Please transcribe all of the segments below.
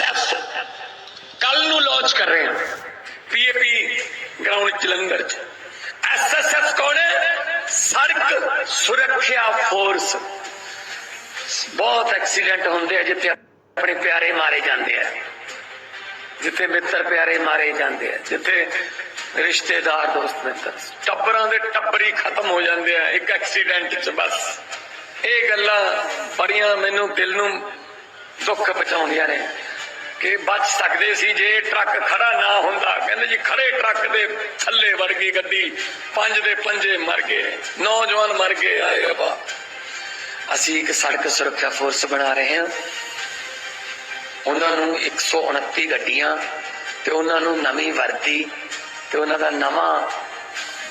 SSF ਕੱਲ ਨੂੰ launch ਕਰ ਰਹੇ ਹਾਂ। ਪੀਏਪੀ ਗਰਾਊਂਡ ਜਲੰਧਰ ਚ। ਐਸਐਸਐਫ ਕੌਣ ਹੈ? ਸੜਕ ਸੁਰੱਖਿਆ ਫੋਰਸ ਬਹੁਤ ਐਕਸੀਡੈਂਟ ਹੁੰਦੇ ਆ ਜਿੱਥੇ ਆਪਣੇ ਪਿਆਰੇ ਮਾਰੇ ਜਾਂਦੇ ਆ। ਜਿੱਥੇ ਮਿੱਤਰ ਪਿਆਰੇ ਮਾਰੇ ਜਾਂਦੇ ਆ। ਜਿੱਥੇ ਰਿਸ਼ਤੇਦਾਰ, ਦੋਸਤ, ਮਿੱਤਰ। ਟੱਬਰਾਂ ਦੇ ਟੱਬਰੀ ਖਤਮ ਹੋ ਜਾਂਦੇ ਆ। ਇੱਕ ਐਕਸੀਡੈਂਟ 'ਚ ਬਸ। ਇਹ ਗੱਲਾਂ ਬੜੀਆਂ ਮੈਨੂੰ ਦਿਲ ਨੂੰ ਦੁੱਖ ਪਹੁੰਚਾਉਂਦੀਆਂ ਨੇ। ਕਿ ਬਚ ਸਕਦੇ ਸੀ ਜੇ ਟਰੱਕ ਖੜਾ ਨਾ ਹੁੰਦਾ। ਕਹਿੰਦੇ ਜੀ, ਖੜੇ ਟਰੱਕ ਦੇ ਥੱਲੇ ਵੜ ਗਈ ਗੱਡੀ, ਪੰਜ ਦੇ ਪੰਜੇ ਮਰ ਗਏ, ਨੌਜਵਾਨ ਮਰ ਗਏ, ਆਏ ਰੱਬਾ। ਅਸੀਂ ਇੱਕ ਸੜਕ ਸੁਰੱਖਿਆ ਫੋਰਸ ਬਣਾ ਰਹੇ ਹਾਂ। ਉਹਨਾਂ ਨੂੰ 129 ਗੱਡੀਆਂ ਤੇ ਉਹਨਾਂ ਨੂੰ ਨਵੀਂ ਵਰਦੀ ਤੇ ਉਹਨਾਂ ਦਾ ਨਵਾਂ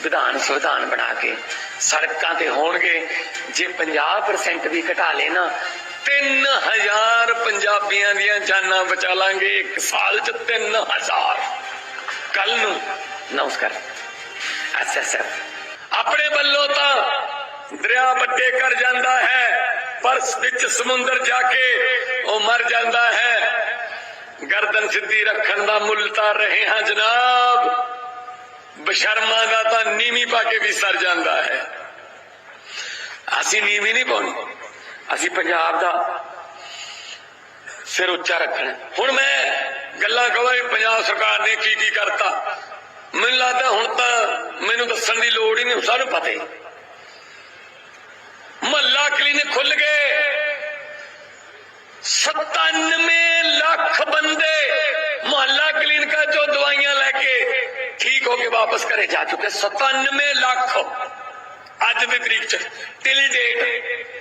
ਵਿਧਾਨ ਸੰਵਿਧਾਨ ਬਣਾ ਕੇ ਸੜਕਾਂ ਤੇ ਹੋਣਗੇ। ਜੇ 50% ਵੀ ਘਟਾ ਲੇ ਨਾ 3000 ਪੰਜਾਬੀਆਂ ਦੀਆਂ ਜਾਨਾਂ ਬਚਾ ਲਾਂਗੇ ਇੱਕ ਸਾਲ ਚ 3000 ਕੱਲ ਨੂੰ। ਨਮਸਕਾਰ। ਐਸਐਸਐਫ ਆਪਣੇ ਵੱਲੋਂ ਤਾਂ ਦਰਿਆ ਵੱਡੇ ਕਰ ਜਾਂਦਾ ਹੈ, ਪਰ ਵਿੱਚ ਸਮੁੰਦਰ ਜਾ ਕੇ ਉਹ ਮਰ ਜਾਂਦਾ ਹੈ। ਗਰਦਨ ਸਿੱਧੀ ਰੱਖਣ ਦਾ ਮੁੱਲ ਤਾਂ ਰਹੇ ਹਾਂ ਜਨਾਬ। ਬਸ਼ਰਮਾ ਦਾ ਤਾਂ ਨੀਵੀਂ ਪਾ ਕੇ ਵੀ ਸਰ ਜਾਂਦਾ ਹੈ। ਅਸੀਂ ਨੀਵੀਂ ਨਹੀਂ ਪਾਉਣੀ। ਅਸੀਂ ਪੰਜਾਬ ਦਾ ਸਿਰ ਉੱਚਾ ਰੱਖਣਾ। ਹੁਣ ਮੈਂ ਗੱਲਾਂ ਕਹਾਂ ਵੀ ਪੰਜਾਬ ਸਰਕਾਰ ਨੇ ਕੀ ਕੀ ਕਰਤਾ। ਮੈਨੂੰ ਲੱਗਦਾ ਹੁਣ ਤਾਂ ਮੈਨੂੰ ਦੱਸਣ ਦੀ ਲੋੜ ਹੀ ਨਹੀਂ ਸਾਨੂੰ ਪਤਾ ਹੀ। ਮਹੱਲਾ ਕਲੀਨਿਕ ਖੁੱਲ ਗਏ। 97 ਲੱਖ ਬੰਦੇ ਮਹੱਲਾ ਕਲੀਨਿਕਾਂ ਚੋਂ ਦਵਾਈਆਂ ਲੈ ਕੇ ਠੀਕ ਹੋ ਕੇ ਵਾਪਸ ਘਰੇ ਜਾ ਚੁੱਕੇ। 97 ਲੱਖ ਅੱਜ ਦੀ ਤਰੀਕ ਚ। ਟਿਲ ਡੇਟ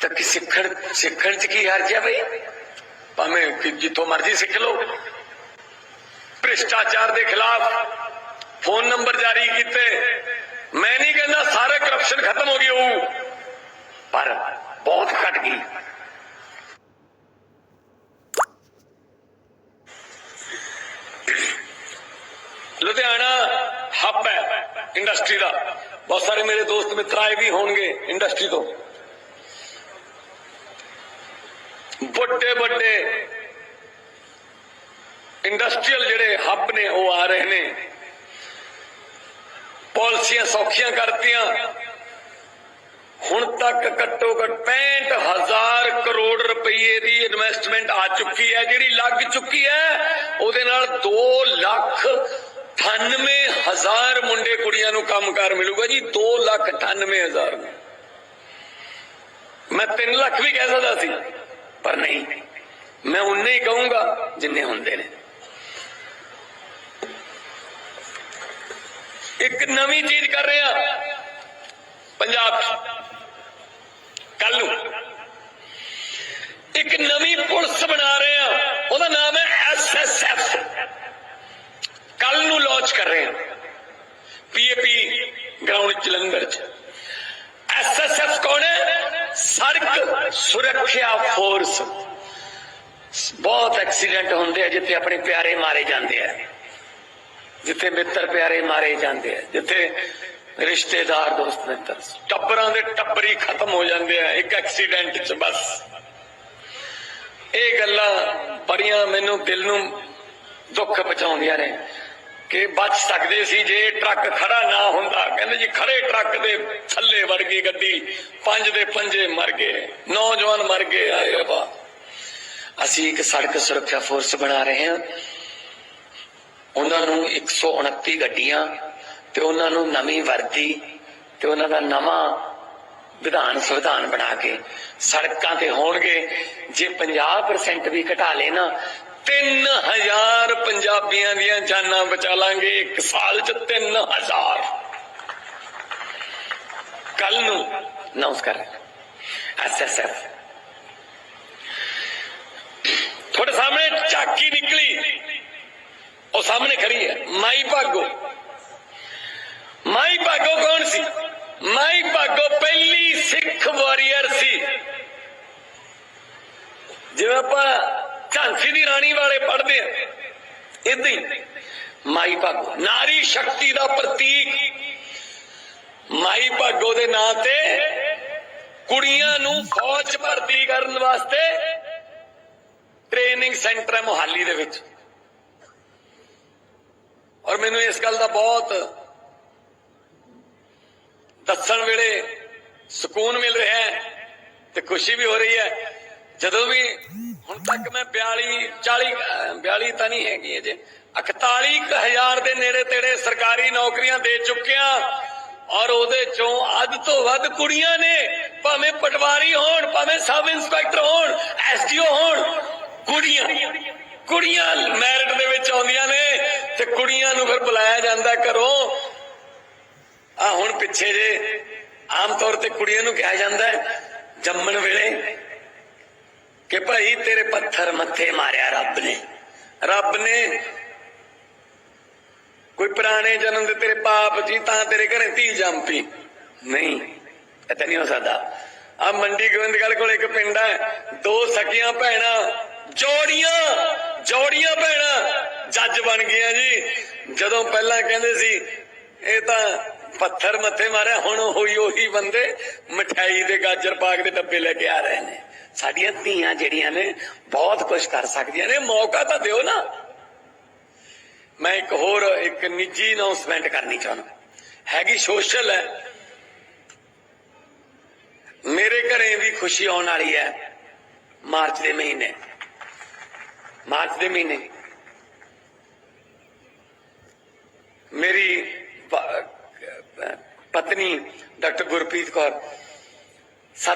ਤਾਂ ਕਿ ਸਿੱਖਣ ਸਿੱਖਣ 'ਚ ਕੀ ਹਰਜ ਹੈ ਬਈ? ਭਾਵੇਂ ਕਿ ਜਿੱਥੋਂ ਮਰਜ਼ੀ ਸਿੱਖ ਲਓ। ਭ੍ਰਿਸ਼ਟਾਚਾਰ ਦੇ ਖਿਲਾਫ ਫੋਨ ਨੰਬਰ ਜਾਰੀ ਕੀਤੇ। ਮੈਂ ਨਹੀਂ ਕਹਿੰਦਾ ਸਾਰੇ ਕਰਪਸ਼ਨ ਖਤਮ ਹੋ ਗਈ ਹੋਊ, ਪਰ ਬਹੁਤ ਘਟ ਗਈ। ਲੁਧਿਆਣਾ ਹੱਬ ਹੈ ਇੰਡਸਟਰੀ ਦਾ। ਬਹੁਤ ਸਾਰੇ ਮੇਰੇ ਦੋਸਤ ਮਿੱਤਰ ਆਏ ਵੀ ਹੋਣਗੇ ਇੰਡਸਟਰੀ ਤੋਂ। ਵੱਡੇ ਵੱਡੇ ਇੰਡਸਟਰੀਅਲ ਜਿਹੜੇ ਹੱਬ ਨੇ, ਉਹ ਆ ਰਹੇ ਨੇ। ਪਾਲਿਸੀਆਂ ਸੌਖੀਆਂ ਕਰਤੀਆਂ। ਹੁਣ ਤੱਕ ਘੱਟੋ ਘੱਟ 65000 ਕਰੋੜ ਰੁਪਏ ਦੀ ਇਨਵੈਸਟਮੈਂਟ ਆ ਚੁੱਕੀ ਹੈ। ਜਿਹੜੀ ਲੱਗ ਚੁੱਕੀ ਹੈ, ਉਹਦੇ ਨਾਲ 2 ਲੱਖ 98000 ਮੁੰਡੇ ਕੁੜੀਆਂ ਨੂੰ ਕੰਮਕਾਰ ਮਿਲੂਗਾ ਜੀ। 2 ਲੱਖ 98000 ਮੈਂ 3 ਲੱਖ ਵੀ ਕਹਿ ਸਕਦਾ ਸੀ। ਪਰ ਨਹੀਂ। ਮੈਂ ਉਨੇ ਹੀ ਕਹੂੰਗਾ ਜਿੰਨੇ ਹੁੰਦੇ ਨੇ। ਇੱਕ ਨਵੀਂ ਚੀਜ਼ ਕਰ ਰਿਹਾ। ਆ ਪੰਜਾਬ ਕੱਲ ਨੂੰ। ਇੱਕ ਨਵੀਂ ਪੁਲਿਸ ਬਣਾ ਰਹੇ। ਆ ਉਹਦਾ ਨਾਮ ਹੈ ਐਸਐਸਐਫ ਕੱਲ ਨੂੰ ਲਾਂਚ ਕਰ ਰਹੇ ਆ ਪੀਏਪੀ ਗਰਾਊਂਡ ਜਲੰਧਰ ਚ। ਐਸਐਸਐਫ ਕੌਣ ਹੈ? ਸੜਕ ਸੁਰੱਖਿਆ ਫੋਰਸ। ਬਹੁਤ ਐਕਸੀਡੈਂਟ ਹੁੰਦੇ ਆ ਜਿੱਥੇ ਆਪਣੇ ਪਿਆਰੇ ਮਾਰੇ ਜਾਂਦੇ ਆ। ਜਿੱਥੇ ਮਿੱਤਰ ਪਿਆਰੇ ਮਾਰੇ ਜਾਂਦੇ ਆ। ਜਿੱਥੇ ਰਿਸ਼ਤੇਦਾਰ, ਦੋਸਤ, ਮਿੱਤਰ। ਟੱਬਰਾਂ ਦੇ ਟੱਬਰੀ ਖਤਮ ਹੋ ਜਾਂਦੇ ਆ ਇੱਕ ਐਕਸੀਡੈਂਟ 'ਚ ਬਸ। ਇਹ ਗੱਲਾਂ ਬੜੀਆਂ ਮੈਨੂੰ ਦਿਲ ਨੂੰ ਦੁੱਖ ਪਹੁੰਚਾਉਂਦੀਆਂ ਨੇ। ਕਿ ਬਚ ਸਕਦੇ ਸੀ ਜੇ ਟਰੱਕ ਖੜਾ ਨਾ ਹੁੰਦਾ। ਕਹਿੰਦੇ ਜੀ, ਖੜੇ ਟਰੱਕ ਦੇ ਥੱਲੇ ਵੜ ਗਈ ਗੱਡੀ। ਪੰਜ ਦੇ ਪੰਜੇ ਮਰ ਗਏ। ਨੌਜਵਾਨ ਮਰ ਗਏ, ਆਏ ਰੱਬਾ। ਅਸੀਂ ਇੱਕ ਸੜਕ ਸੁਰੱਖਿਆ ਫੋਰਸ ਬਣਾ ਰਹੇ ਹਾਂ। ਉਹਨਾਂ ਨੂੰ 129 ਗੱਡੀਆਂ ਤੇ ਉਹਨਾਂ ਨੂੰ ਨਵੀਂ ਵਰਦੀ ਤੇ ਉਹਨਾਂ ਦਾ ਨਵਾਂ ਵਿਧਾਨ ਸੰਵਿਧਾਨ ਬਣਾ ਕੇ ਸੜਕਾਂ ਤੇ ਹੋਣਗੇ। ਜੇ 50% ਵੀ ਘਟਾ ਲੇ ਨਾ 3000 ਪੰਜਾਬੀਆਂ ਦੀਆਂ ਜਾਨਾਂ ਬਚਾ ਲਾਂਗੇ ਇੱਕ ਸਾਲ ਚ 3000 ਕੱਲ ਨੂੰ ਨਮਸਕਾਰ ਐਸਐਸਐਫ ਤੁਹਾਡੇ ਸਾਹਮਣੇ ਝਾਕੀ ਨਿਕਲੀ ਉਹ ਸਾਹਮਣੇ ਖੜੀ ਹੈ ਮਾਈ ਭਾਗੋ ਮਾਈ ਭਾਗੋ ਕੌਣ ਸੀ ਮਾਈ ਭਾਗੋ ਪਹਿਲੀ ਸਿੱਖ ਵਾਰੀਅਰ ਸੀ ਜਿਵੇਂ ਆਪਾਂ ਝਾਂਸੀ ਦੀ ਰਾਣੀ ਵਾਲੇ ਪੜਦੇ ਆ। ਇਦਾਂ ਹੀ ਮਾਈ ਭਾਗੋ, ਨਾਰੀ ਸ਼ਕਤੀ ਦਾ ਪ੍ਰਤੀਕ। ਮਾਈ ਭਾਗੋ ਦੇ ਨਾਂ ਤੇ ਕੁੜੀਆਂ ਨੂੰ ਫੌਜ ਭਰਤੀ ਕਰਨ ਵਾਸਤੇ ਟ੍ਰੇਨਿੰਗ ਸੈਂਟਰ ਹੈ ਮੁਹਾਲੀ ਦੇ ਵਿੱਚ। ਔਰ ਮੈਨੂੰ ਇਸ ਗੱਲ ਦਾ ਬਹੁਤ ਦੱਸਣ ਵੇਲੇ ਸਕੂਨ ਮਿਲ ਰਿਹਾ ਹੈ ਤੇ ਖੁਸ਼ੀ ਵੀ ਹੋ ਰਹੀ ਹੈ। ਜਦੋਂ ਵੀ ਹੁਣ ਤੱਕ ਮੈਂ 42 40 ਅਹ 42 ਤਾਂ ਨਹੀਂ ਹੈਗੀ ਅਜੇ। 41000 ਦੇ ਨੇੜੇ ਤੇੜੇ ਸਰਕਾਰੀ ਨੌਕਰੀਆਂ ਦੇ ਚੁੱਕਿਆ ਔਰ ਉਹਦੇ ਚੋਂ ਅੱਧ ਤੋਂ ਵੱਧ ਕੁੜੀਆਂ ਨੇ, ਭਾਵੇਂ ਪਟਵਾਰੀ ਹੋਣ, ਭਾਵੇਂ ਸਬ ਇੰਸਪੈਕਟਰ ਹੋਣ ਐਸਡੀਓ ਹੋਣ, ਕੁੜੀਆਂ ਕੁੜੀਆਂ ਮੈਰਿਟ ਦੇ ਵਿੱਚ ਆਉਂਦੀਆਂ ਨੇ ਤੇ ਕੁੜੀਆਂ ਨੂੰ ਫਿਰ ਬੁਲਾਇਆ ਜਾਂਦਾ ਘਰੋਂ। ਆ ਹੁਣ ਪਿੱਛੇ ਜੇ, ਆਮ ਤੌਰ ਤੇ ਕੁੜੀਆਂ ਨੂੰ ਕਿਹਾ ਜਾਂਦਾ ਹੈ, ਜੰਮਣ ਵੇਲੇ ਕਿ ਭਾਈ ਤੇਰੇ ਪੱਥਰ ਮੱਥੇ ਮਾਰਿਆ ਰੱਬ ਨੇ। ਰੱਬ ਨੇ ਕੋਈ ਪੁਰਾਣੇ ਜਨਮ ਦੇ ਤੇਰੇ ਪਾਪ ਜੀ ਤਾਂ ਤੇਰੇ ਘਰੇ ਧੀ ਜੰਮਪੀ ਨਹੀਂ, ਇਹ ਨਹੀਂ ਹੋ ਸਕਦਾ। ਆ ਮੰਡੀ ਗੋਬਿੰਦਗੜ੍ਹ ਕੋਲ ਇੱਕ ਪਿੰਡ ਹੈ, ਦੋ ਸਕੀਆਂ ਭੈਣਾਂ, ਜੋੜੀਆਂ ਜੋੜੀਆਂ ਭੈਣਾਂ, ਜੱਜ ਬਣ ਗਈਆਂ ਜੀ। ਜਦੋਂ ਪਹਿਲਾਂ ਕਹਿੰਦੇ ਸੀ, ਇਹ ਤਾਂ ਪੱਥਰ ਮੱਥੇ ਮਾਰਿਆ, ਹੁਣ ਹੋਈ ਉਹੀ ਬੰਦੇ ਮਠਿਆਈ ਦੇ ਗਾਜਰ ਪਾਕ ਦੇ ਡੱਬੇ ਲੈ ਕੇ ਆ ਰਹੇ ਨੇ। ਸਾਡੀਆਂ ਧੀਆਂ ਜਿਹੜੀਆਂ ਨੇ ਬਹੁਤ ਕੁਝ ਕਰ ਸਕਦੀਆਂ ਨੇ। ਮੌਕਾ ਤਾਂ ਦਿਓ ਨਾ। ਮੈਂ ਇੱਕ ਹੋਰ ਇੱਕ ਨਿੱਜੀ ਅਨਾਉਂਸਮੈਂਟ ਕਰਨੀ ਚਾਹੁੰਦਾ। ਹੈਗੀ ਸੋਸ਼ਲ ਹੈ। ਮੇਰੇ ਘਰੇ ਵੀ ਖੁਸ਼ੀ ਆਉਣ ਵਾਲੀ ਹੈ ਮਾਰਚ ਦੇ ਮਹੀਨੇ। ਮਾਰਚ ਦੇ ਮਹੀਨੇ। ਮੇਰੀ ਪਤਨੀ ਡਾਕਟਰ ਗੁਰਪ੍ਰੀਤ ਕੌਰ ਸੱਤ